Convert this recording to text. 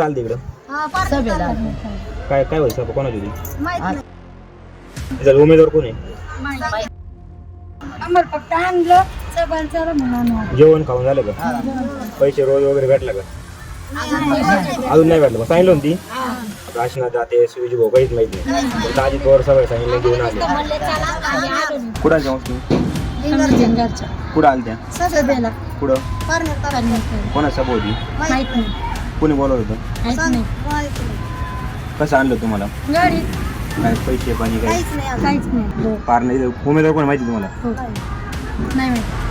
कुठं आलं तिकडं सभेला काय काय व्हायचं आपण कोणाची होती? त्याचा उमेदवार कोण आहे? आम्हाला फक्त आणलं सगळं चला म्हणून जेवण खाऊन झालं का. पैसे रोज वगैरे भेटला का? अजून नाही भेटलं. मग सांगितलं होती काशीनाथ जाते सुविजी भाऊ काहीच माहीत नाही. पण ताजी पवार सगळं सांगितलं घेऊन आले. कुठं आल्या तुम्ही? जिंगारच्या कुठं आल्या त्या सभेला. कुठं? माहीत कोणा सभा होती? नाही. कोणी बोलवलं होतं? माहीत नाही. कसं आणलं तुम्हाला? गाडी काय पैसे पाणी काय? काहीच नाही हो पार नाही. उमेदवार कोण माहिती तुम्हाला? हो. नाही माहीत.